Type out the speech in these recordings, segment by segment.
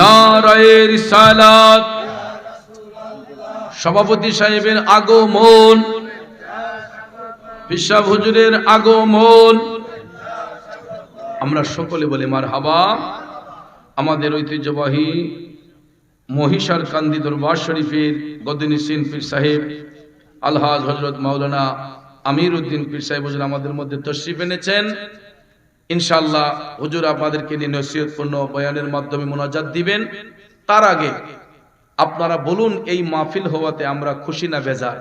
নারায়ের সালাত সভাপতি সাহেবের আগমন পিসাব হুজুরের আগমন। আমরা সকলে বলি মার হাবা আমাদের ঐতিহ্যবাহী মহিষার কান্দি দরবার শরীফের গদিনী সিন পীর সাহেব, আলহাজ হজরত মাওলানা আমির উদ্দিন পীর সাহেব আমাদের মধ্যে তশরিফ এনেছেন। ইনশাল্লাহ হুজুর আপনাদেরকে নিয়ে নসিহতপূর্ণ বয়ানের মাধ্যমে মোনাজাত দিবেন। তার আগে আপনারা বলুন, এই মাহফিল হওয়াতে আমরা খুশি না বেজার?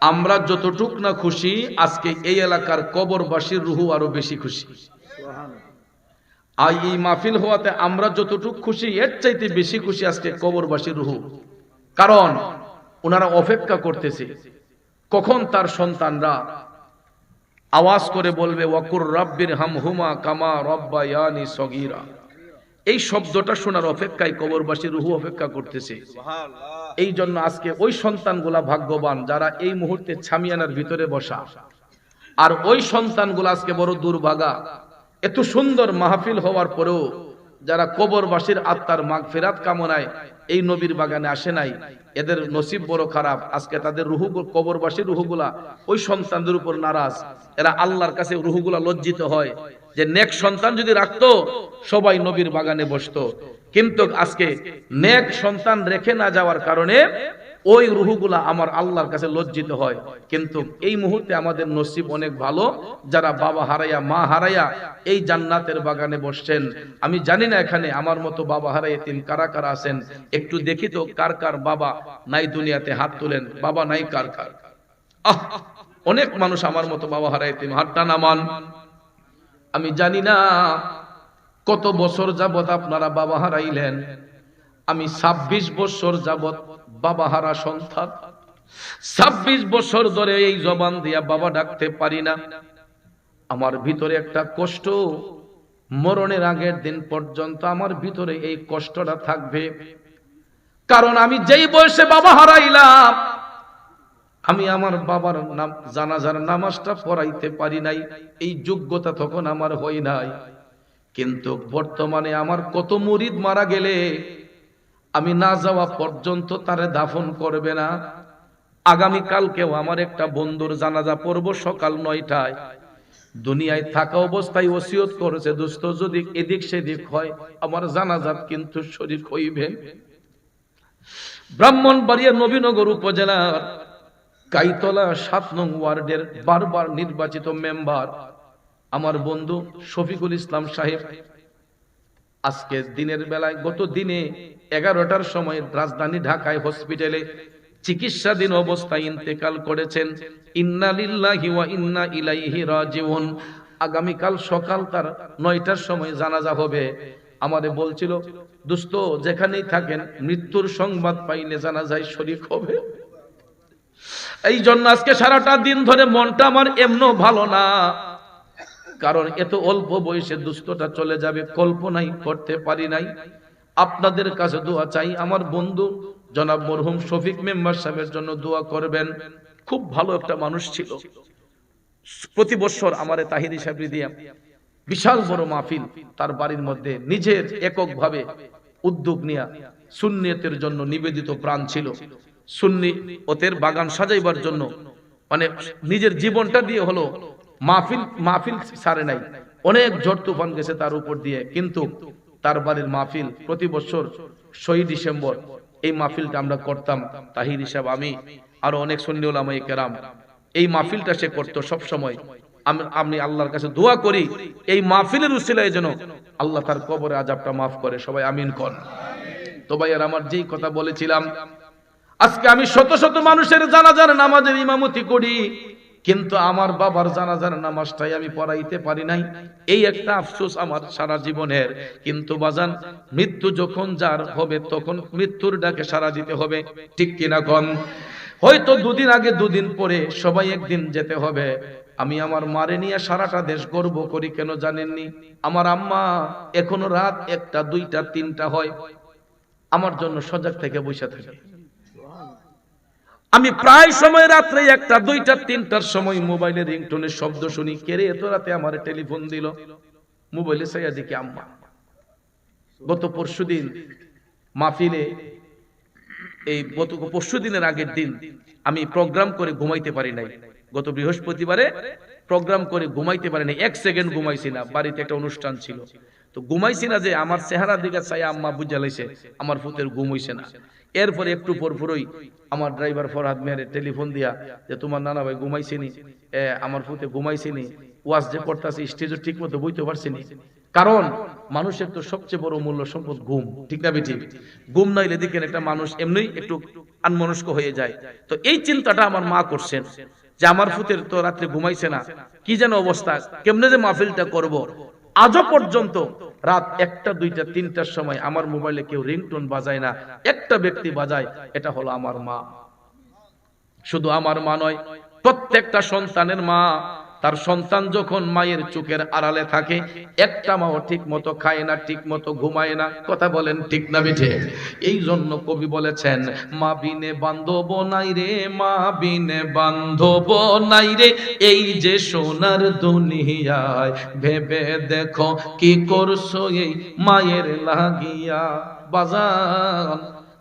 আমরা যতটুক না খুশি, আজকে এই এলাকার কবরবাসীর রুহু আরও বেশি খুশি। আর এই মাহফিল হওয়াতে আমরা যতটুক খুশি, এর চাইতে বেশি খুশি আজকে কবরবাসীর রুহু। কারণ, ওনারা অপেক্ষা করতেছে, কখন তার সন্তানরা আওয়াজ করে বলবে ওয়াকুর রব্বির হাম হুমা কামা রব্বা ইয়ানি সগিরা। এই শব্দটা শোনার অপেক্ষায় কবরবাসী রুহু অপেক্ষা করতেছে। এই জন্য আজকে ওই সন্তানগুলা ভাগ্যবান যারা এই মুহূর্তে ছামিয়ানার ভিতরে বসা। আর ওই সন্তানগুলো আজকে বড় দুর্ভাগা। এত সুন্দর মাহফিল হওয়ার পরেও যারা কবরবাসীর আত্মার মাগ ফেরাত কামনায় এই নবীর বাগানে আসে নাই, এদের নসিব বড় খারাপ। আজকে তাদের রুহু কবরবাসীর রুহুগুলা, ওই সন্তানদের উপর নারাজ। এরা আল্লাহর কাছে রুহুগুলা লজ্জিত হয় যে নেক সন্তান যদি রাখতো, সবাই নবীর বাগানে বসতো। কিন্তু আজকে নেক সন্তান রেখে না যাওয়ার কারণে ওই রুহুগুলা আমার আল্লাহর কাছে লজ্জিত হয়। কিন্তু এই মুহূর্তে আমাদের নসিব অনেক ভালো। যারা বাবা হারাইয়া, মা হারাইয়া এই জান্নাতের বাগানে বসছেন, আমি জানি না এখানে আমার মতো বাবা হারাইয়া তিন কারা কারা আছেন। একটু দেখি তো কার কার বাবা নাই দুনিয়াতে হাত তুলেন। বাবা নাই কার কার? আহ, অনেক মানুষ আমার মতো বাবা হারাই তিন হাতটা নামান আমি জানি না কত বছর যাবত আপনারা বাবা হারাইলেন। আমি ২৬ বছর যাবত বাবা হারা সন্তান। ২৬ বছর ধরে এই জবান দিয়া বাবা ডাকতে পারি না। আমার ভিতরে একটা কষ্ট, মরণের আগের দিন পর্যন্ত আমার ভিতরে এই কষ্টটা থাকবে। কারণ আমি যেই বয়সে বাবা হারাইলাম, আমি আমার বাবার নাম, জানাজার নামাজটা পড়াইতে পারি নাই। এই যোগ্যতা তখন আমার হয় নাই। কিন্তু বর্তমানে আমার কত মুরিদ মারা গেলে আমি না যাওয়া পর্যন্ত তারে দাফন করবে না। আগামী কালকেও আমার একটা বন্ধুর জানাজা পড়ব সকাল নয়টায়। দুনিয়ায় থাকা অবস্থায় ওসিয়ত করেছে, দোস্ত, যদি এদিক সেদিক হয়, আমার জানাজাত কিন্তু শরীর হইবে। ব্রাহ্মণবাড়িয়া নবীনগর উপজেলার কাইতলা সাত নং ওয়ার্ডের বারবার নির্বাচিত মেম্বার আমার বন্ধু শফিকুল ইসলাম সাহেব। আজকে দিনের বেলায় গত দিনে এগারোটার সময় রাজধানী ঢাকায় হসপিটালে চিকিৎসাধীন অবস্থায় ইন্তেকাল করেছেন। ইন্না লিল্লাহি ওয়া ইন্না ইলাইহি রাজিউন। আগামীকাল সকাল তার নয়টার সময় জানাজা হবে। আমাদের বলছিল, দুস্ত, যেখানেই থাকেন, মৃত্যুর সংবাদ পাইলে জানাজায় শরীক হবে। এই জন্য আজকে সারাটা দিন ধরে মনটা আমার এমনও ভালো না। কারণ এত অল্প বয়সে দুস্থটা চলে যাবে, কল্পনাই করতে পারি নাই। আপনাদের কাছে দোয়া চাই। আমার বন্ধু জনাব মরহুম শফিক মেম্বার সাহেবের জন্য দোয়া করবেন। খুব ভালো একটা মানুষ ছিল। প্রতি বছর আমার তাহিরি সাহেব বিশাল বড় মাহফিল তার বাড়ির মধ্যে নিজের এককভাবে উদ্যোগ নিয়ে সুন্নিয়তের জন্য নিবেদিত প্রাণ ছিল। সুন্নি ওতের বাগান সাজাইবার জন্য মানে নিজের জীবনটা দিয়ে হলো মাহফিল মাহফিল সারে নাই। অনেক ঝড় তুফান গেছে তার উপর দিয়ে। কিন্তু তার বাড়ির মাহফিল প্রতি বছর ছয় ডিসেম্বর। এই মাহফিলটা আমরা করতাম, তাহির হিসাব আমি, আরও অনেক সন্নি ওলামাই কেরাম। এই মাহফিলটা সে করতো সব সময় আমি আল্লাহর কাছে দোয়া করি, এই মাহফিলের উসিলায় যেন আল্লাহ তার কবরে আজাবটা মাফ করে। সবাই আমিন কর। তো ভাই আর আমার যেই কথা বলেছিলাম, আজকে আমি শত শত মানুষের জানাজার নামাজের ইমামতি করি। কিন্তু আমার বাবার জানাজার নামাজটাই আমি পড়াইতে পারি নাই। এই একটা আফসোস আমার সারা জীবনের। কিন্তু বাজান, মৃত্যু যখন যার হবে, তখন মৃত্যুর ডাকে সারা দিতে হবে। ঠিক কিনা কন? হয়তো দুদিন আগে, দুদিন পরে সবাই একদিন যেতে হবে। আমি আমার মারে নিয়ে সারাটা দেশ গর্ব করি, কেন জানেননি? আমার আম্মা এখনও রাত একটা, দুইটা, তিনটা হয়। আমার জন্য সজাগ থেকে বসে থাকে। আমি প্রায় সময় রাত্রে একটা, দুইটা, তিনটার সময় মোবাইলে রিংটোনের শব্দ শুনি। কেড়ে এত রাতে আমার টেলিফোন দিল? মোবাইলে সাইয়া দেখি আম্মা। গত পরশুদিন মাহফিলে, এই গত পরশু দিনের আগের দিন আমি প্রোগ্রাম করে ঘুমাইতে পারি নাই। গত বৃহস্পতিবারে প্রোগ্রাম করে ঘুমাইতে পারি নাই। এক সেকেন্ড ঘুমাইছি না, বাড়িতে একটা অনুষ্ঠান ছিল। তো ঘুমাইছি না যে আমার চেহারা দিকে চাই আম্মা বুঝা লাইছে, আমার ফুতের ঘুম হইছে না। এরপরে একটু পর পরই আমার ড্রাইভার ফরহাদ মেহরে টেলিফোন দিয়া যে, তোমার নানা ভাই ঘুমাইছিনি? আমার ফুতে ঘুমাইছিনি। ওয়াজ যে করতেছে স্টেজও ঠিক মতো বইতে পারছিনি। কারণ মানুষের তো সবচেয়ে বড় মূল্য সম্পদ ঘুম, ঠিক না বেঠিক? ঘুম নাইলে দেখেন একটা মানুষ এমনি একটু আনমনস্ক হয়ে যায়। তো এই চিন্তাটা আমার মা করছেন যে, আমার ফুতের তো রাত্রে ঘুমাইছে না। কি যেন অবস্থা, কেমনে যে মাহফিলটা করব? আজও পর্যন্ত রাত একটা, দুইটা, তিনটার সময় আমার মোবাইলে কেউ রিংটোন বাজায় না। একটা ব্যক্তি বাজায়, এটা হলো আমার মা। শুধু আমার মা নয়, প্রত্যেকটা সন্তানের মা তার সন্তান যখন মায়ের চোখের আড়ালে থাকে, একটা মাও ঠিক মতো খায় না ঠিক মতো ঘুমায় না। কথা বলেন ঠিক না বিঠে এই জন্য কবি বলেছেন, মা বিনে বান্ধব নাই রে, মা বিনে বান্ধব নাই রে, এই যে সোনার দুনিয়ায় ভেবে দেখো কি করছ এই মায়ের লাগিয়া। বাজান,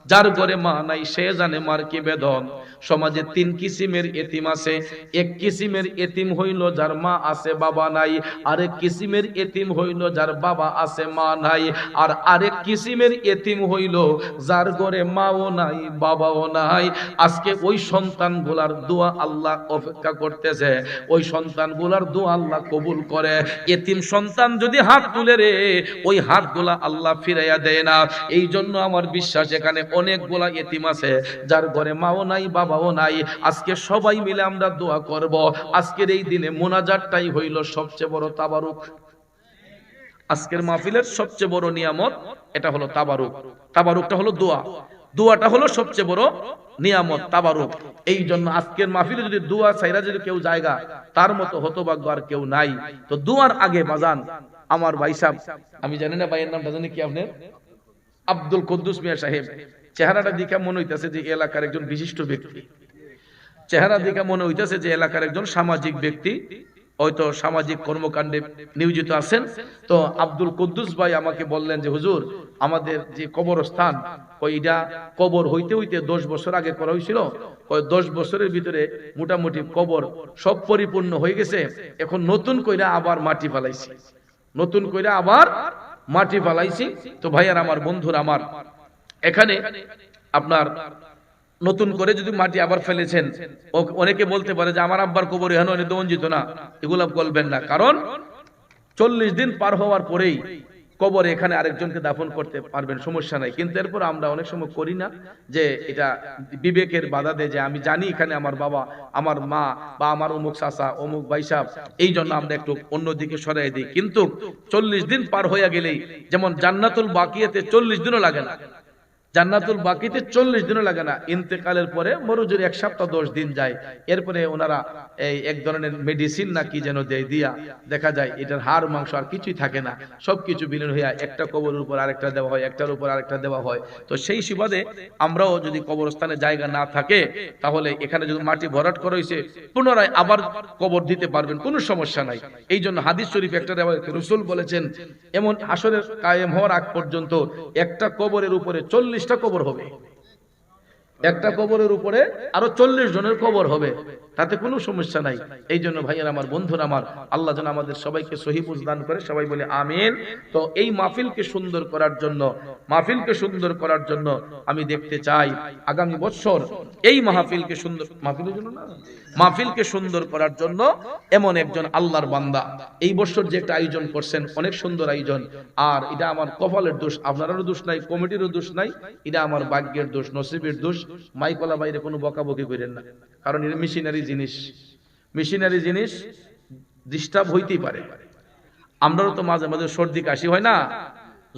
যার ঘরে মা নাই, সে জানে মার কি বেদন। সমাজে তিন কিসিমের এতিম আছে। এক কিসিমের এতিম হইল যার মা আছে, বাবা নাই। আরেক কিসিমের এতিম হইল যার বাবা আছে, মা নাই। আর আরেক কিসিমের এতিম হইল যার ঘরে মাও নাই, বাবাও নাই। আজকে ওই সন্তানগুলার দোয়া আল্লাহ অপেক্ষা করতেছে। ওই সন্তানগুলার দোয়া আল্লাহ কবুল করে। এতিম সন্তান যদি হাত তুলে রে, ওই হাতগুলা আল্লাহ ফিরাইয়া দেয় না। এই জন্য আমার বিশ্বাস, এখানে অনেকগুলা এতিম আছে, যার ঘরে মাও নাই বাবাও নাই। আজকে সবাই মিলে আমরা দোয়া করব। আজকের এই দিনে মোনাজারটাই হইল সবচেয়ে বড় তাবারুক। আজকের মাহফিলের সবচেয়ে বড় নিয়ামত এটা হলো তাবারুক। তাবারুকটা হলো দোয়া। দোয়াটা হলো সবচেয়ে বড় নিয়ামত, তাবারুক। এই জন্য আজকের মাহফিলে যদি দোয়া চাইরা যদি কেউ জায়গা, তার মতো হতভাগ্য আর কেউ নাই। তো দোয়ার আগে বাজান, আমার ভাই সাহেব, আমি জানি না ভাইয়ের নামটা জানি কি আপনার? আব্দুল কুদ্দুস মিয়া সাহেব। চেহারাটা দেখে মনে হইতেছে যে এলাকার একজন বিশিষ্ট ব্যক্তি। চেহারা দেখে মনে হইতেছে যে এলাকার একজন সামাজিক ব্যক্তি। হয়তো সামাজিক কর্মকাণ্ডে নিয়োজিত আছেন। তো আব্দুল কুদ্দুস ভাই আমাকে বললেন যে, হুজুর, আমাদের যে কবরস্থান ওইটা কবর হইতে হইতে দশ বছর আগে করা হয়েছিল ওই দশ বছরের ভিতরে মোটামুটি কবর সব পরিপূর্ণ হয়ে গেছে। এখন নতুন কইরা আবার মাটি ফালাইছি। নতুন কইরা আবার মাটি ফালাইছি। তো ভাইয়ার, আমার বন্ধুর, আমার এখানে আপনার নতুন করে যদি মাটি আবার ফেলেছেন অনেকে বলতে পারে যে আমার আব্বার কবর এখানে অনেক দমঞ্জিত না। এগুলা বলবেন না। কারণ চল্লিশ দিন পার হওয়ার পরেই কবর এখানে আরেকজনকে দাফন করতে পারবেন, সমস্যা নাই। কিন্তু এরপর আমরা অনেক সময় করি না যে এটা বিবেকের বাধা দেয় যে আমি জানি এখানে আমার বাবা, আমার মা বা আমার অমুক চাচা, অমুক বাইসাব এই জন্য আমরা একটু অন্যদিকে সরাই দিই। কিন্তু চল্লিশ দিন পার হইয়া গেলেই যেমন জান্নাতুল বাকিয়াতে চল্লিশ দিনও লাগে না। জান্নাতুল বাকিতে চল্লিশ দিনও লাগে না। ইন্তেকালের পরে মরুজুরি এক সপ্তাহ দশ দিন যায়। এরপরে ওনারা এই এক ধরনের মেডিসিন না কি যেন দেয়, দিয়া দেখা যায় এটার হাড়, মাংস আর কিছুই থাকে না। সবকিছু বিলীন হইয়া একটা কবরের উপর আরেকটা দেওয়া হয়, একটার উপর আরেকটা দেওয়া হয়। তো সেই সুবাদে আমরাও যদি কবরস্থানে জায়গা না থাকে, তাহলে এখানে যদি মাটি ভরাট করা হয়েছে পুনরায় আবার কবর দিতে পারবেন, কোনো সমস্যা নাই। এই জন্য হাদিস শরীফ একটা দেওয়া রসুল বলেছেন, এমন আসরের কায়েম হওয়ার আগ পর্যন্ত একটা কবরের উপরে চল্লিশটা কবর হবে। একটা কবরের উপরে আরও চল্লিশ জনের কবর হবে। তাতে কোনো সমস্যা নাই। এই জন্য ভাইয়ের আমার, বন্ধুরা আমার, আল্লাহ যেন আমাদের সবাইকে সহিবুজ দান করে, সবাই বলে আমিন। তো এই মাহফিলকে সুন্দর করার জন্য, মাহফিলকে সুন্দর করার জন্য আমি দেখতে চাই, আগামী বছর এই মাহফিলকে সুন্দর, মাহফিলের জন্য না? মাহফিলকে সুন্দর করার জন্য এমন একজন আল্লাহর বান্দা। এই বছর যে একটা আয়োজন করছেন, অনেক সুন্দর আয়োজন। আর এটা আমার কপালের দোষ, আপনারও দোষ নাই, কমিটিরও দোষ নাই, এটা আমার ভাগ্যের দোষ, নসিবের দোষ। মাইকলা বাইরে কোনো বকাবকি করেন না। কারণ এটা মেশিনারি জিনিস। মেশিনারি জিনিস ডিস্টার্ব হইতেই পারে। আমরাও তো মাঝে মাঝে সর্দি কাশি হয় না?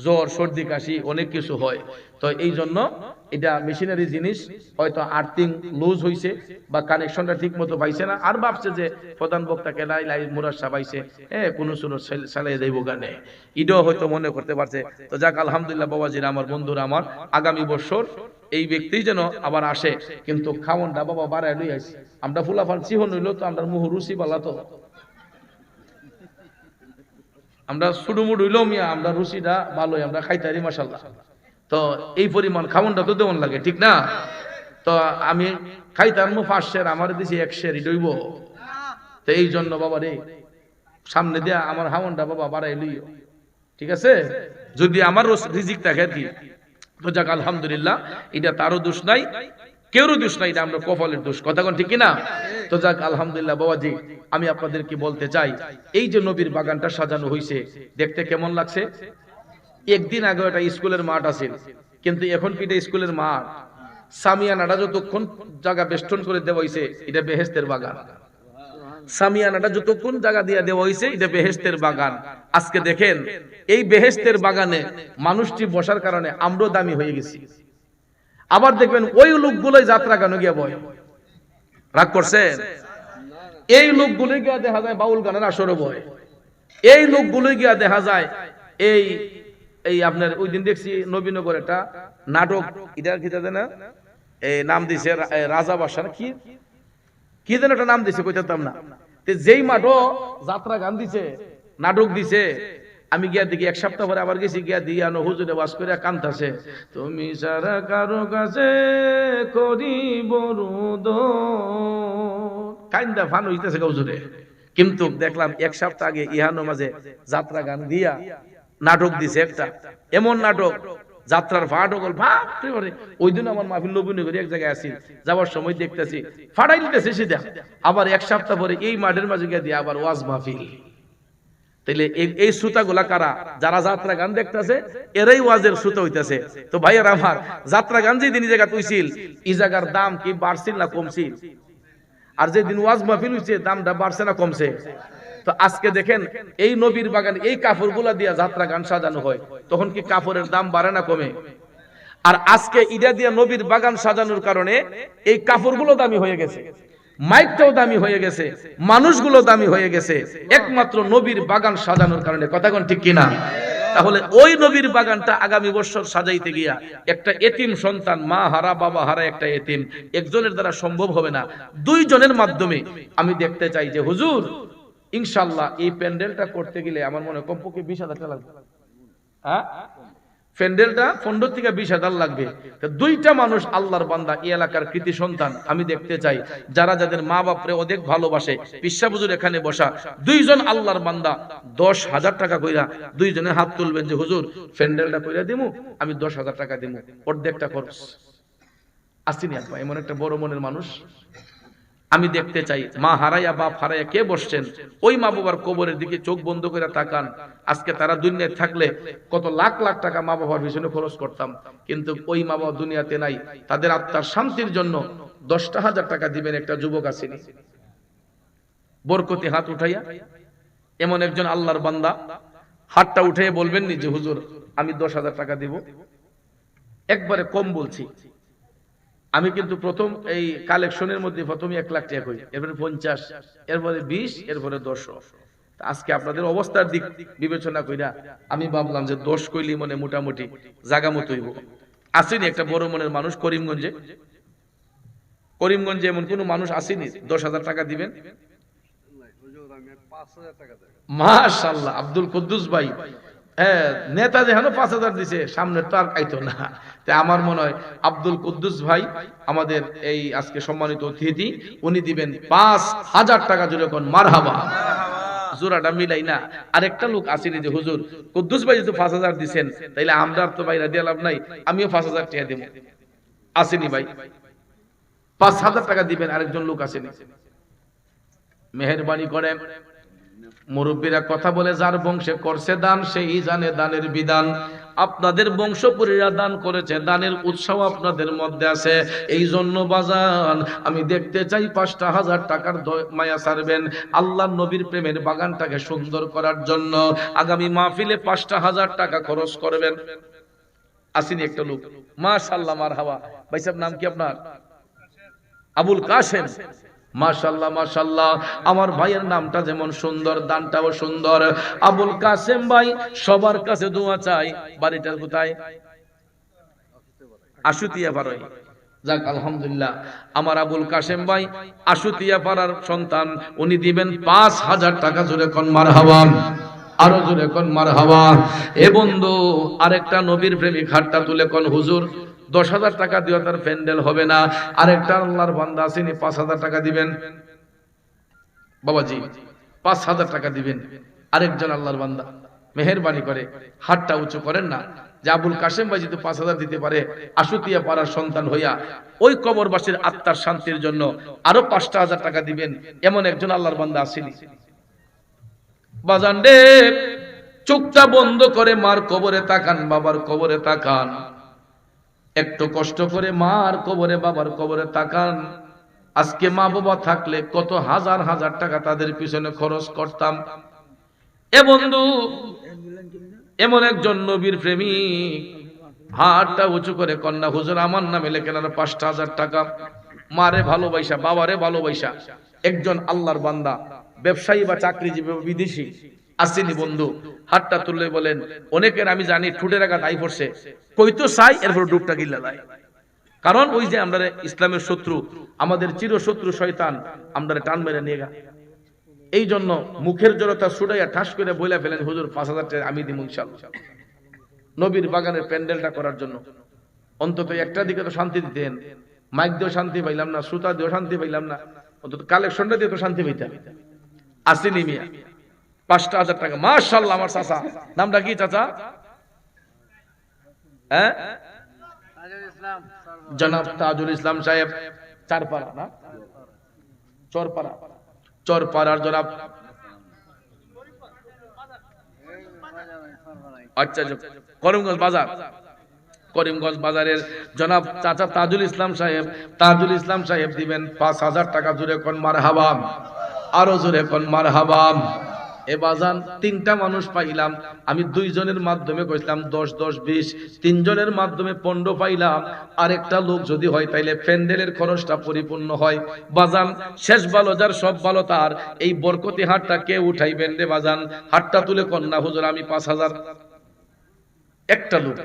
জ্বর, সর্দি কাশি, অনেক কিছু হয়। তো এই জন্য এটা মেশিনারি জিনিস, হয়তো আর্থিং লুজ হইছে বা কানেকশনটা ঠিক মতো পাইছে না। আর ভাবছে যে প্রধান বক্তাকে লাই লাই মুরার পাইছে এ, কোনো শুনো চালাই যাইব গানে ইডও হয়তো মনে করতে পারছে, তো যাক, আলহামদুলিল্লাহ বাবাজিরা, আমার বন্ধুরা আমার, আগামী বছর এই ব্যক্তি যেন আবার আসে। কিন্তু খাওয়নটা বাবা বাড়ায় লই আইছে। আমরা ফুলাফান চিহন হইল তো, আমরা মুহ রুচি বালা তো। আমরা সুডুমুড হইলেও মিয়া, আমরা রুচিটা ভালোই আমরা খাইতারি মাসাল্লাহ তো এই পরিমাণ খাওয়নটা তো দেওয়ান লাগে, ঠিক না? তো আমি খাইতাম পাঁচ শের আমার দিছি, এক শের ডইব। তো এই জন্য বাবা রে, সামনে দেয়া আমার হাওয়ানটা বাবা বাড়াই লইও। ঠিক আছে? যদি আমার রিজিক থাকে তো যাক, আলহামদুলিল্লাহ, এটা তারও দোষ নাই, কেউরও দোষ নাই, এটা আমরা কপালের দোষ। কথা কোন ঠিক কিনা? তো যাক, আলহামদুলিল্লাহ, বাবাজি, আমি আপনাদেরকে বলতে চাই, এই যে নবীর বাগানটা সাজানো হয়েছে দেখতে কেমন লাগছে? একদিন আগে একটা স্কুলের মাঠ আছে, কিন্তু এখন কি এটা স্কুলের মাঠ? সামিয়ানাটা যতক্ষণ জায়গা বেষ্টন করে দেওয়া হয়েছে এটা বেহেস্তের বাগান। সামিয়ানাটা যতক্ষণ জায়গা দিয়ে দেওয়া হয়েছে এটা বেহেস্তের বাগান। আজকে দেখেন, এই বেহেস্তের বাগানে মানুষটি বসার কারণে আমরাও দামি হয়ে গেছি। আবার দেখবেন ওই লোকগুলোই যাত্রা গান গিয়ে বয়? রাগ করছেন? এই লোকগুলোই গিয়া দেখা যায় বাউল গানের আসরে বয়। এই লোকগুলোই গিয়া দেখা যায় এই এই আপনার ওই দিন দেখছি নবীনগর একটা নাটক এটার কি জানে না? এই নাম দিছে রাজা বাসার কি? কি যেন একটা নাম দিছে কইতাম না। যেই মাঠও যাত্রা গান দিছে নাটক দিছে। আমি গিয়া দেখি এক সপ্তাহ পরে আবার গেছি, গিয়া দিয়ে আনো, হুজুরে বাস করে কান্তাছে। তুমি সারা কারও কাছে করি বরুদ কাইন্দা ফান হইতেছে হুজুরে। কিন্তু দেখলাম এক সপ্তাহ আগে ইহানো মাঝে যাত্রা গান দিয়া নাটক দিছে একটা। এমন নাটক, যাত্রার ফাটকল ভাবতে পারে ওই দিন আমার মাহফিল নবীন করে এক জায়গায় আসি, যাওয়ার সময় দেখতেছি, ফাটাই দিতেছে সেটা আবার এক সপ্তাহ পরে এই মাঠের মাঝে গিয়ে দিয়ে আবার ওয়াজ মাহফিল। তাইলে এই- শ্রোতাগুলা কারা? যারা যাত্রা গান দেখতেছে, এরাই ওয়াজের শ্রোতা হইতাছে। তো ভাইয়ার আমার, যাত্রা গান যেদিন জায়গা তুইছিল, এই জায়গার দাম কি বাড়ছিল না কমছিল? আর যেদিন ওয়াজ মাহফিল হইছে, দামটা বাড়ছে না কমছে? তো আজকে দেখেন, এই নবীর বাগান, এই কাপড়গুলা দিয়া যাত্রা গান সাজানো হয়। তখন কি কাপড়ের দাম বাড়ে না কমে? আর আজকে ইডা দিয়া নবীর বাগান সাজানোর কারণে এই কাপড়গুলো দামি হয়ে গেছে। মাইকটাও দামি হয়ে গেছে, মানুষগুলো দামি হয়ে গেছে। একমাত্র নবীর বাগান সাজানোর কারণে, কথা কোন ঠিক কিনা? তাহলে ওই নবীর বাগানটা আগামী বছর সাজাইতে গিয়া একটা এতিম সন্তান, মা হারা, বাবা হারা একটা এতিম, একজনের দ্বারা সম্ভব হবে না। দুইজনের মাধ্যমে আমি দেখতে চাই যে, হুজুর, ইনশাল্লাহ এই প্যান্ডেলটা করতে গেলে আমার মনে কমপক্ষে বিশ হাজার টাকা লাগবে। হ্যাঁ? প্যান্ডেলটা পনেরো থেকে বিশ হাজার লাগবে। দুইটা মানুষ আল্লাহর বান্দা, এই এলাকার কৃতি সন্তান, আমি দেখতে চাই। যারা যাদের মা বাপরে অধিক ভালোবাসে পিসাবুজুর এখানে বসা, দুইজন আল্লাহর বান্দা, দশ হাজার টাকা কইরা দুইজনে হাত তুলবেন যে, হুজুর, প্যান্ডেলটা কইরা দিমু, আমি দশ হাজার টাকা দিমু। অর্ধেকটা খরচ। আসিনি আপা এমন একটা বড় মনের মানুষ। আমি দেখতে চাই। মা হারাইয়া, বাপ হারাইয়া কে বসছেন? ওই মা বাবার কবরের দিকে চোখ বন্ধ করে তাকান। আজকে তারা দুনিয়ায় থাকলে কত লাখ লাখ টাকা মা বাবার পিছনে খরচ করতাম। কিন্তু ওই মা বাবা দুনিয়াতে নাই। তাদের আত্মার শান্তির জন্য দশটা হাজার টাকা দিবেন একটা যুবক আসেনি। বরকতি হাত উঠাইয়া এমন একজন আল্লাহর বান্দা হাতটা উঠে বলবেন নি যে, হুজুর, আমি দশ হাজার টাকা দিব। একবারে কম বলছি। আমি কিন্তু প্রথম এই কালেকশনের মধ্যে প্রথমে এক লাখ টাকা করি এরপরে পঞ্চাশ এরপরে বিশ এরপরে দশ। আজকে আপনাদের অবস্থার দিক বিবেচনা কইরা আমি ভাবলাম যে দশ কইলি মনে মোটামুটি জাগা মতো হইব। আসেনি একটা বড় মনের মানুষ করিমগঞ্জে। করিমগঞ্জে এমন কোন মানুষ আসেনি? দশ হাজার টাকা দিবেন? মাশাল্লাহ আব্দুল কুদ্দুস ভাই। হ্যাঁ নেতা যেখানে পাঁচ হাজার দিছে, সামনে তো আর কাইতো না। তাই আমার মনে হয় আব্দুল কুদ্দুস ভাই, আমাদের এই আজকে সম্মানিত অতিথি, উনি দিবেন পাঁচ হাজার টাকা জুড়ে কোন মারহাবা। লোক আসেনি যে, হুজুর, কুদ্দুস ভাই পাঁচ হাজার তাইলে আমরা তো ভাই লাভ নাই, আমিও পাঁচ হাজার আসেনি ভাই? পাঁচ হাজার টাকা দিবেন আরেকজন লোক মেহরবানি করে মুরব্বীরা কথা বলে, যার বংশে করছে দান, সেই জানে দানের বিধান। আপনাদের বংশপুরীরা দান করেছে, দানের উৎসাহ আপনাদের মধ্যে আছে। এই জন্য বাজান, আমি দেখতে চাই পাঁচটা হাজার টাকার মায়া সারবেন আল্লাহ নবীর প্রেমের বাগানটাকে সুন্দর করার জন্য। আগামী মাহফিলে পাঁচটা হাজার টাকা খরচ করবেন। আসিনি একটা লোক। মা মাশাল্লাহ মার হাওয়া ভাই নাম কি আপনার? আবুল কাসেম মাশাল্লাহ মাশাল্লাহ। আমার ভাইয়ের নামটা যেমন সুন্দর, দানটাও সুন্দর। আবুল কাসেম ভাই, সবার কাছে দোয়া চাই। বাড়িটা কোথায়? আশুতিয়া পারই যাক, আলহামদুলিল্লাহ। আমার আবুল কাসেম ভাই, আশুতিয়া পাড়ার সন্তান। উনি দিবেন পাঁচ হাজার টাকা জুড়ে কন মার হাওয়ান আরও জোরে কোন মার হাওয়া। এ বন্ধু, আরেকটা নবীর প্রেমিক হাতটা তুলে কোন, হুজুর। দশ হাজার টাকা দিও, তার প্যান্ডেল হবে না। আরেকটা আল্লাহর বান্দা আসেনি পাঁচ হাজার টাকা দিবেন। বাবাজি, পাঁচ হাজার টাকা দিবেন। আরেকজন আল্লাহর বান্দা মেহরবানি করে। হাতটা উঁচু করেন না। যে আবুল কাশেম ভাই যদি পাঁচ হাজার দিতে পারে, আশুতিয়া পাড়ার সন্তান হইয়া ওই কবরবাসীর আত্মার শান্তির জন্য আরও পাঁচটা হাজার টাকা দিবেন, এমন একজন আল্লাহর বান্দা আসেনি বাজান রে, চোখটা বন্ধ করে মার কবরে তাকান, বাবার কবরে তাকান। একটু কষ্ট করে মার কবরে, বাবার কবরে তাকান। আজকে মা বাবা থাকলে কত হাজার হাজার টাকা তাদের পিছনে খরচ করতাম। এ বন্ধু, এমন একজন নবীর প্রেমিক। হাতটা উঁচু করে কন্যা, হুজুর, আমার নামে লেখেন আর পাঁচটা হাজার টাকা। মারে ভালোবাসা, বাবারে ভালোবাসা। একজন আল্লাহর বান্দা, ব্যবসায়ী বা চাকরিজীবী বিদেশি। আসেনি বন্ধু, হাতটা তুললে বলেন, অনেকের আমি জানি ঠুটের আঘাত দায়ী পড়ছে। কই তো চাই এরপর ডুবটা গিল্লা দেয় কারণ ওই যে আমরা ইসলামের শত্রু, আমাদের চির শত্রু শয়তান আমরা টান মেরে নিয়ে গা এই জন্য মুখের জড়তা ছুটাইয়া ঠাস করে বইলা ফেলেন, হুজুর, পাঁচ হাজার টাকা আমি দিব নবীর বাগানের প্যান্ডেলটা করার জন্য। অন্তত একটা দিকে তো শান্তি দিতেন। মাইক দিয়েও শান্তি পাইলাম না শ্রোতা দিয়েও শান্তি পাইলাম না। অন্তত কালেকশনটা দিয়ে তো শান্তি পাইতাম। আসিনি মিয়া পাঁচটা হাজার টাকা। মাশাল্লাহ আমার চাচা। নামটা কি চাচা? হ্যাঁ? জনাব তাজুল ইসলাম সাহেব। চারপাড়া না? চরপাড়া। চরপাড়ার জনাব। আচ্ছা আচ্ছা, করিমগঞ্জ বাজার। করিমগঞ্জ বাজারের জনাব চাচা তাজুল ইসলাম সাহেব। তাজুল ইসলাম সাহেব দিবেন পাঁচ হাজার টাকা। জুড়ে কোন মার হাবাম আরও জোরে কোন মার হাবাম এ বাজান তিনটা মানুষ পাইলাম। আমি দুইজনের মাধ্যমে কইলাম দশ দশ, বিশ। তিনজনের মাধ্যমে পনেরো পাইলাম। আরেকটা লোক যদি হয়, তাইলে প্যান্ডেলের খরচটা পরিপূর্ণ হয়। বাজান, শেষ ভালো যার, সব ভালো তার। এই বরকতি হাটটা কে উঠাইবেন রে বাজান? হাটটা তুলে কন্যা হুজুর, আমি পাঁচ হাজার। একটা লোক,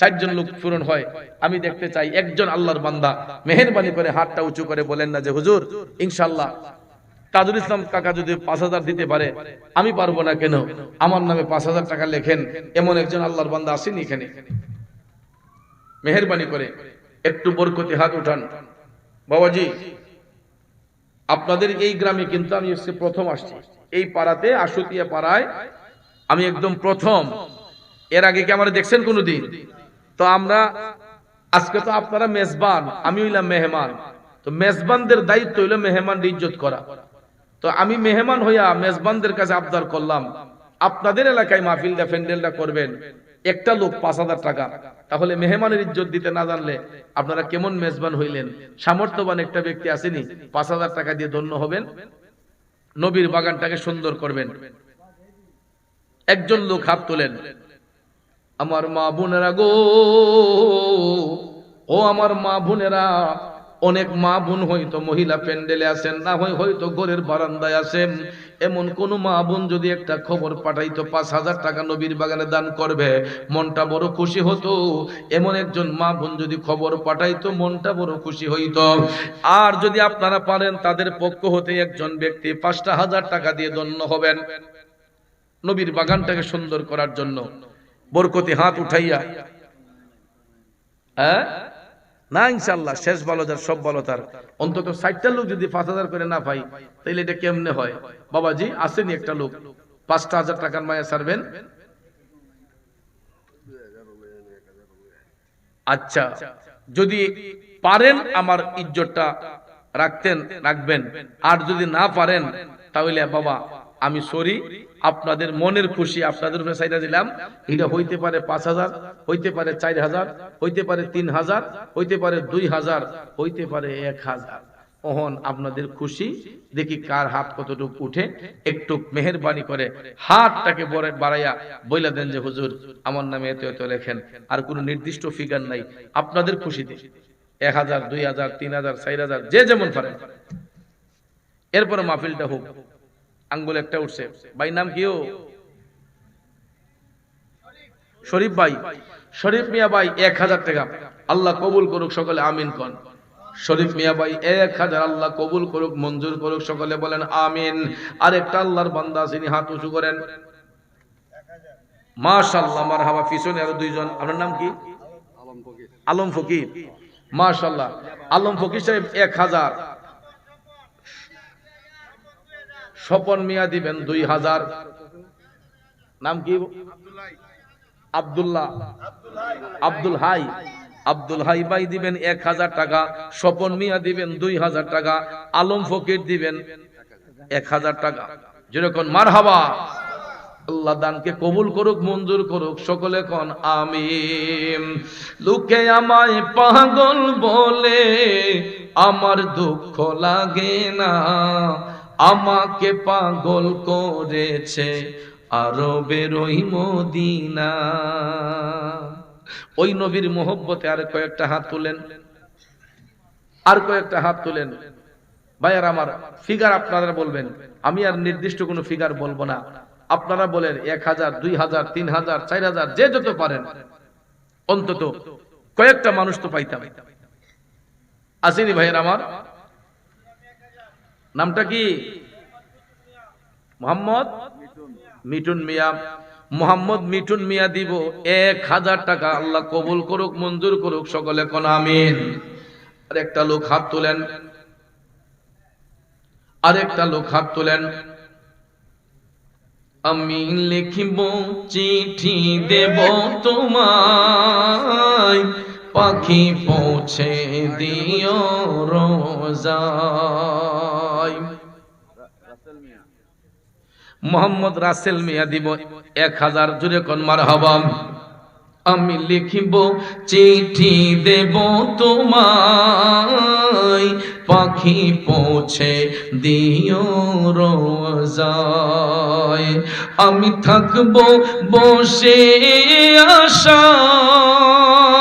চারজন লোক পূরণ হয়। আমি দেখতে চাই, একজন আল্লাহর বান্দা। মেহরবানি করে হাতটা উঁচু করে বলেন না যে, হুজুর, ইনশাল্লাহ। তাজুল ইসলাম কাকা যদি পাঁচ হাজার দিতে পারে, আমি পারব না কেন? আমার নামে পাঁচ হাজার টাকা লেখেন, এমন একজন আল্লাহর বান্দা আসেনি এখানে। মেহরবানি করে, একটু বরকতি হাত উঠান। বাবাজি, আপনাদের এই গ্রামে কিন্তু আমি এসে প্রথম আসছি। এই পাড়াতে, আশুতিয়া পাড়ায় আমি একদম প্রথম। এর আগে কি আমরা দেখছেন কোনোদিন? তো আমরা, আজকে তো আপনারা মেজবান, আমি হইলাম মেহমান। তো মেজবানদের দায়িত্ব হইল মেহমান ইজ্জত করা। তো আমি মেহমান হইয়া মেজবানদের কাছে আবদার করলাম, আপনাদের এলাকায় মাহফিলটা ফ্যান্ডেলটা করবেন, একটা লোক পাঁচ হাজার টাকা। তাহলে মেহমানের ইজ্জত দিতে না জানলে আপনারা কেমন মেজবান হইলেন? সামর্থ্যবান একটা ব্যক্তি আসেনি, পাঁচ হাজার টাকা দিয়ে ধন্য হবেন, নবীর বাগানটাকে সুন্দর করবেন। একজন লোক হাত তোলেন, আমার মা বোনেরা গো, ও আমার মা বোনেরা অনেক মা বোন হয়তো মহিলা প্যান্ডেলে আছেন না হয় হয়তো ঘরের বারান্দায় আছেন এমন কোন মা বোন যদি একটা খবর পাঠাইতো, পাঁচ হাজার টাকা নবীর বাগানে দান করবে, মনটা বড় খুশি হতো। এমন একজন মা বোন যদি খবর পাঠাইতো, মনটা বড় খুশি হইত। আর যদি আপনারা পারেন, তাদের পক্ষ হতে একজন ব্যক্তি পাঁচটা হাজার টাকা দিয়ে ধন্য হবেন নবীর বাগানটাকে সুন্দর করার জন্য। বরকতি হাত উঠাইয়া। হ্যাঁ? না ইনশাল্লাহ শেষ ভালো যার, সব ভালো তার। অন্তত ষাটটা লোক যদি পাঁচ হাজার করে না পাই তাহলে এটা কেমনে হয়? বাবাজি, আসেনি একটা লোক। পাঁচটা হাজার টাকার মায়া সারবেন আচ্ছা যদি পারেন আমার ইজ্জতটা, রাখতেন, রাখবেন। আর যদি না পারেন, তাহলে বাবা আমি সরি, আপনাদের মনের খুশি, আপনাদের উপরে চাইটা দিলাম। এটা হইতে পারে পাঁচ হাজার, হইতে পারে চার হাজার, হইতে পারে তিন হাজার, হইতে পারে দুই হাজার, হইতে পারে এক হাজার। আপনাদের খুশি? দেখি কার হাত কতটুকু উঠে, একটু মেহরবানি করে হাতটাকে বাড়াইয়া বইলা দেন যে, হুজুর, আমার নামে এত এত লেখেন, আর কোনো নির্দিষ্ট ফিগার নাই। আপনাদের খুশিতে এক হাজার, দুই হাজার, তিন হাজার, চার হাজার, যে যেমন পারেন। এরপরে মাহফিলটা হোক। আঙ্গুল একটা উঠছে। ভাই নাম কিও শরীফ ভাই। শরীফ মিয়া ভাই এক হাজার টাকা। আল্লাহ কবুল করুক সকলে আমিন কন। শরীফ মিয়া ভাই এক হাজার। আল্লাহ কবুল করুক মঞ্জুর করুক সকলে বলেন আমিন। আরেকটা আল্লাহর বান্দা তিনি হাত উঁচু করেন। মাশাল্লাহ আমার হাবা পিছনে আরও দুইজন। আপনার নাম কি? আলম ফকির। মাশাল্লাহ আলম ফকির সাহেব এক হাজার। স্বপন মিয়া দিবেন দুই হাজার। নাম কি? আব্দুল্লাহ। আব্দুল হাই। আব্দুল হাই ভাই দিবেন এক হাজার টাকা, স্বপন মিয়া দিবেন দুই হাজার টাকা, আলম ফকির দিবেন এক হাজার টাকা। যেরকম মার হাবা আল্লাহ দানকে কবুল করুক, মঞ্জুর করুক, সকলে কন আমি লোকে আমায় পাগল বলে, আমার দুঃখ লাগে না। আমাকে পাগল করেছে আরবের ওই মদিনা। ওই নবীর মোহব্বতে আর কয়েকটা হাত তুলেন। আর কয়েকটা হাত তুলেন। ভাইয়ার আমার ফিগার আপনারা বলবেন। আমি আর নির্দিষ্ট কোনো ফিগার বলব না। আপনারা বলেন এক হাজার, দুই হাজার, তিন হাজার, চার হাজার, যে যত পারেন। অন্তত কয়েকটা মানুষ তো পাইতাম। আসেনি ভাইয়ের আমার? নামটা কি? মোহাম্মদ? মিটুন মিয়া। মোহাম্মদ মিটুন মিয়া দিব এক হাজার টাকা। আল্লাহ কবুল করুক, মঞ্জুর করুক, সকলে কোন আমিন। আর একটা লোক হাত তোলেন। আরেকটা লোক হাত তোলেন। আমি লিখিব, চিঠি দেব তোমায়। পাখি পৌঁছে দিও রোজায় মোহাম্মদ রাসেল মিয়া দিব এক হাজার জুড়ে কন মার হবাম আমি লিখিব, চিঠি দেব তোমায়, পাখি পৌঁছে দিও রোজায়। আমি থাকব বসে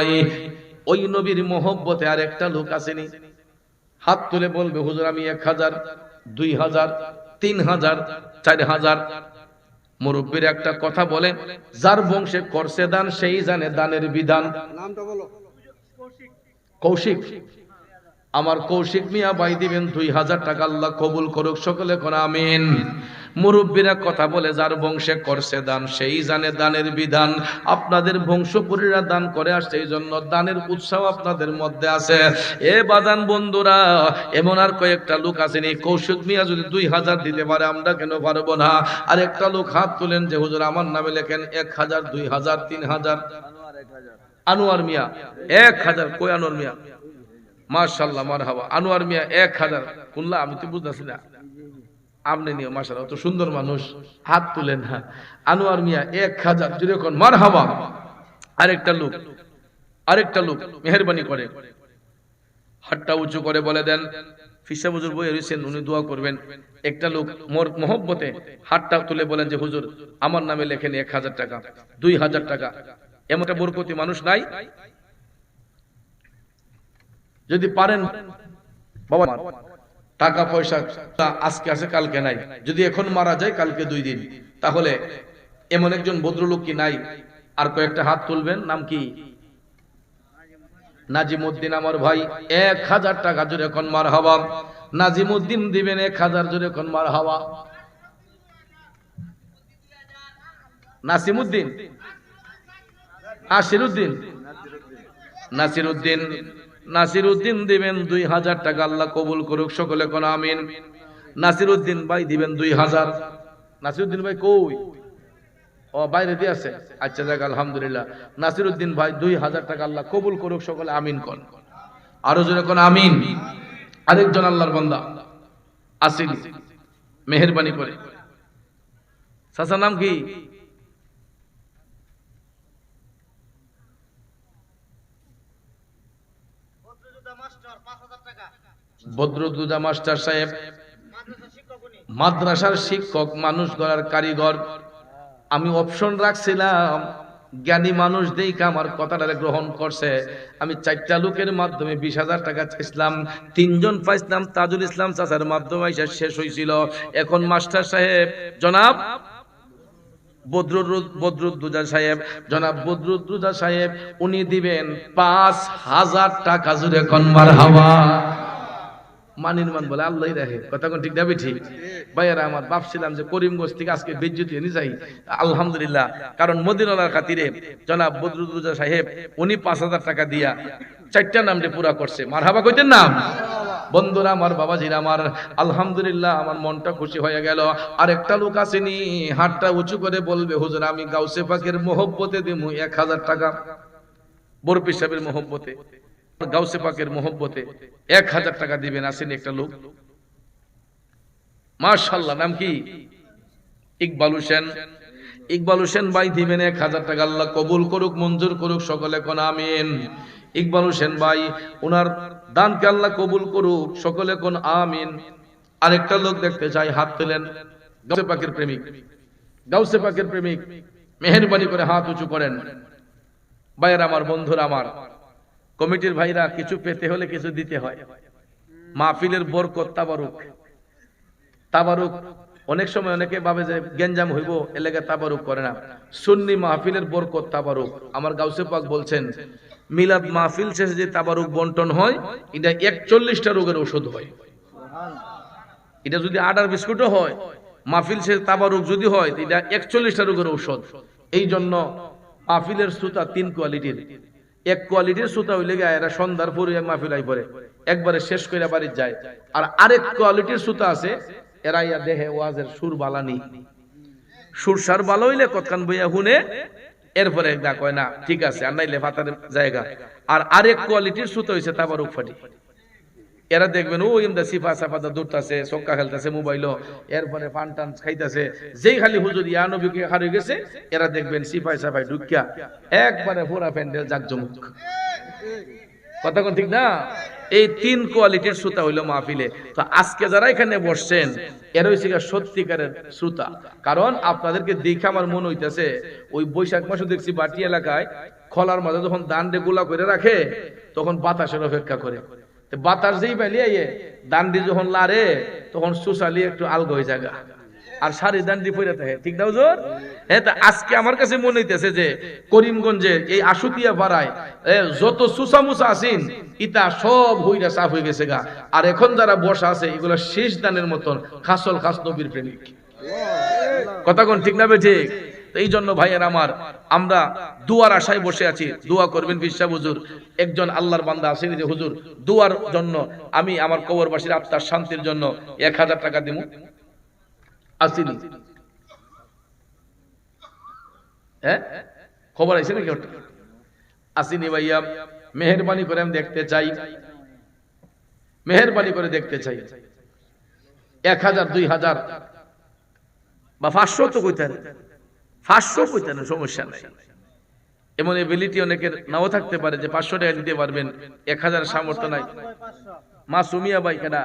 রোজায় ওই নবীর মোহব্বতে আর একটা লোক আসেনি। হাত তুলে বলবে হুজুর আমি এক হাজার দুই হাজার তিন হাজার চার হাজার। মুরব্বীর একটা কথা বলে যার বংশে করছে দান সেই জানে দানের বিধান। নামটা বলো। কৌশিক। আমার কৌশিক মিয়া বাই দিবেন দুই হাজার টাকা, আল্লাহ কবুল করুক, সকলে কোন আমিন। মুরব্বীরা কথা বলে, যার বংশে করছে দান, সেই জানে দানের বিধান। আপনাদের বংশপুরীরা দান করে আসছে, এই জন্য দানের উৎসাহ আপনাদের মধ্যে আছে। এ বাজান বন্ধুরা, এমন আর কয়েকটা লোক আসেনি কৌশিক মিয়া যদি দুই হাজার দিতে পারে, আমরা কেন পারব না? আর একটা লোক হাত তুলেন যে, হুজুর, আমার নামে লেখেন এক হাজার, দুই হাজার, তিন হাজার। আনোয়ার মিয়া, এক হাজার, কই আনোয়ার মিয়া? মার্শাল্লাহ মার হাবা আনোয়ার মিয়া এক হাজার। কুল্লা, আমি তো বুঝতেছি না। আপনি নিয়ে মার্শাল্লাহ অত সুন্দর মানুষ। হাত তুলেন হ্যাঁ আনোয়ার মিয়া এক হাজার। যেরকম মার হাবা আরেকটা লোক। আরেকটা লোক মেহরবানি করে। হাতটা উঁচু করে বলে দেন, ফিসা হুজুর বই রয়েছেন, উনি দোয়া করবেন। একটা লোক মোর মহব্বতে হাতটা তুলে বলেন যে, হুজুর, আমার নামে লেখেন এক হাজার টাকা, দুই হাজার টাকা। এমনটা বরকতি মানুষ নাই? যদি পারেন, বাবা, টাকা পয়সা আজকে আছে, কালকে নাই। যদি এখন মারা যায়, কালকে দুই দিন। তাহলে এমন একজন ভদ্রলোক কি নাই? আর কয়েকটা হাত তুলবেন, নাম কি? নাজিমুদ্দিন আমার ভাই, এক হাজার টাকা জোরে এখন মার হাওয়া। নাজিমুদ্দিন দিবেন এক হাজার জোরে এখন মার হাওয়া। নাসিমুদ্দিন, আশিরুদ্দিন। নাসির উদ্দিন নাসির উদ্দিন দিবেন দুই হাজার টাকা, আল্লাহ কবুল করুক, সকলে কোন আমিন। নাসির উদ্দিন ভাই দিবেন দুই হাজার। নাসির উদ্দিন ভাই কই? ও, বাইরে দিয়ে আছে। আচ্ছা যাক, আলহামদুলিল্লাহ। নাসির উদ্দিন ভাই দুই হাজার টাকা, আল্লাহ কবুল করুক, সকলে আমিন কন আরও জোরে কোন আমিন? আরেকজন আল্লাহর বান্দা, আসিল। মেহরবানি করে। চাচার নাম কি বদরুদ্দোজা মাস্টার পাঁচ হাজার টাকা বদরুদ্দুজা মাস্টার সাহেব, মাদ্রাসার শিক্ষক, মানুষ গড়ার কারিগর। আমি অপশন রাখছিলাম, জ্ঞানী মানুষ দেখে আমার কথাটা গ্রহণ করছে। আমি চারটা লোকের মাধ্যমে বিশ হাজার টাকা চাইছিলাম, তিনজন পাইছিলাম, তাজুল ইসলাম চাচার মাধ্যমে এসে শেষ হয়েছিল এখন মাস্টার সাহেব, জনাব বদরুদ্দুজা সাহেব, জনাব বদরুদ্দুজা সাহেব, উনি দিবেন পাঁচ হাজার টাকা জুড়ে কনবার হাওয়া মানির মান বলে আল্লাহ রাখে কথা কোন ঠিক যাবে ঠিক ভাইয়ারা, আমার ভাবছিলাম যে করিমগঞ্জ থেকে আজকে বিদ্যুৎ এনে যাই। আলহামদুলিল্লাহ। কারণ মদিনার খাতিরে জনাব বদরুদ্দুজা সাহেব, উনি পাঁচ হাজার টাকা দিয়া চারটা নামটা পুরা করছে। মার হাবা কইতেন নাম বন্ধুরা, আমার বাবাজির আমার, আলহামদুলিল্লাহ, আমার মনটা খুশি হয়ে গেল। আর একটা লোক আসেনি, হাতটা উঁচু করে বলবে, হুজুর, আমি গাউসে পাকের মোহব্বতে দিমু এক হাজার টাকা। বরপি সাহেবের মোহব্বতে। গাউসে পাকের মোহব্বতে এক হাজার টাকা দিবেন আসেনি একটা লোক। মার্শাল্লাহ নাম কি? ইকবাল হোসেন। ইকবাল হোসেন ভাই দিবেন এক হাজার টাকা। আল্লাহ কবুল করুক, মঞ্জুর করুক, সকলে কোন আমিন। ইকবাল হোসেন ভাই ওনার দানকে আল্লাহ কবুল করুক, সকলে কোন আমিন। আরেকটা লোক দেখতে চাই, হাত তোলেন। গাউসে পাকের প্রেমিক। গাউসে পাকের প্রেমিক। মেহরবানি করে হাত উঁচু করেন। ভাইয়ের আমার, বন্ধুরা আমার। কমিটির ভাইরা কিছু পেতে হলে কিছু দিতে হয়। মাহফিলের বরকত তাবারুক। তাবারুক, অনেক সময় অনেকে ভাবে যে গেঞ্জাম হইব এলাকা তাবারুক করে না। সুন্নি মাহফিলের বরকত তাবারুক। আমার গাউসে পাক বলছেন, মিলাদ মাহফিল শেষে যে তাবারুক বন্টন হয়, এটা একচল্লিশটা রোগের ওষুধ হয়। এটা যদি আডার বিস্কুটও হয়, মাহফিল শেষে তাবারুক যদি হয় এটা একচল্লিশটা রোগের ঔষধ। এই জন্য মাহফিলের সুতা তিন কোয়ালিটির। এক কোয়ালিটির সুতা হইলে গিয়ে এরা সন্ধ্যার পরে মাহফিল আই পরে একবারে শেষ করে বাড়ির যায়। আর আরেক কোয়ালিটির সুতা আছে, এরা ইয়া দেহে ওয়াজের সুর বালানি। সুর সার ভালো হইলে কতখান বইয়া হুনে এরপরে একদা কয়, না, ঠিক আছে, আর নাইলে ফাতার জায়গা। আর আরেক কোয়ালিটির সুতা হইছে তাবারুক ফাটি। এরা দেখবেন, ও ইমদা সিফা সাফাদা দৌড়তাছে সক্কা খেলতেছে মোবাইল, এরপরে পান টান খাইতেছে। যেই খালি হুজুর ইয়া নবীকে হারে গেছে, এরা দেখবেন সিফাই সাফাই ঢুকিয়া একবারে পুরা প্যান্ডেল জাকজমক। কথা কোন ঠিক না? এই তিন কোয়ালিটির শ্রোতা হইল মাহফিলে। তো আজকে যারা এখানে বসছেন, এরা হইছে সত্যিকারের শ্রোতা কারণ আপনাদেরকে দেখে আমার মনে হইতেছে, ওই বৈশাখ মাসে দেখছি বাটি এলাকায়, খলার মাঝে যখন দানগুলা করে রাখে, তখন বাতাসের অপেক্ষা করে। বাতাস যেই পাইলিয়ে দান্ডি যখন লারে, তখন সুসালি একটু আলগা হয়ে জায়গা আর সারি দান্ডি পড়ে থাকে। ঠিক না হুজুর? হ্যাঁ তা আজকে আমার কাছে মনে হইতেছে যে, করিমগঞ্জে এই আশুতিয়া পাড়ায় যত সুসা মুসা আছেন, ইতা সব হইরা সাফ হয়ে গেছে গা। আর এখন যারা বসা আছে, এগুলো শেষ দানের মতন খাসল খাস নবীর প্রেমিক। কথা কোন ঠিক না বে ঠিক? এই জন্য ভাইয়ের আমার, আমরা দুয়ার আশায় বসে আছি। দোয়া করবেন বিশ্বাস হুজুর? একজন আল্লাহর বান্দা আসেনি যে, হুজুর, দুয়ার জন্য আমি আমার কবরবাসীর আত্মার শান্তির জন্য এক হাজার টাকা দিব আসিনি। হ্যাঁ? খবর আছে নাকি আসিনি ভাইয়া। মেহরবানি করে আমি দেখতে চাই। মেহরবানি করে দেখতে চাই। এক হাজার, দুই হাজার বা পাঁচশো তো কইতে পাঁচশো কইতে সমস্যা নাই। এমন এবিলিটি অনেকের নাও থাকতে পারে যে পাঁচশো টাকা দিতে পারবেন, এক হাজার সামর্থ্য নাই। মাসুমিয়া ভাই কেনা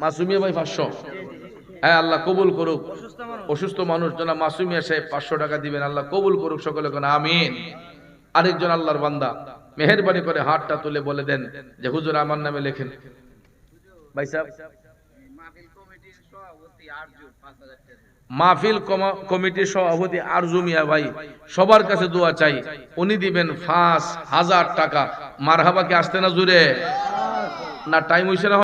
মাসুমিয়া ভাই পাঁচশো। হ্যাঁ আল্লাহ কবুল করুক। অসুস্থ মানুষ জনা মাসুমিয়া সাহেব পাঁচশো টাকা দিবেন, আল্লাহ কবুল করুক সকলে কোন আমিন। আরেকজন আল্লাহর বান্দা, মেহরবানি করে হাতটা তুলে বলে দেন যে, হুজুর, আমার নামে লেখেন। ভাই সাহেব। মাহফিল কমা- কমিটির সভাপতি আরজু মিয়া ভাই সবার কাছে দোয়া চাই। উনি দিবেন ফাঁস হাজার টাকা। মারহাবাকে আসতে না জুড়ে? না টাইম হয়েছে না?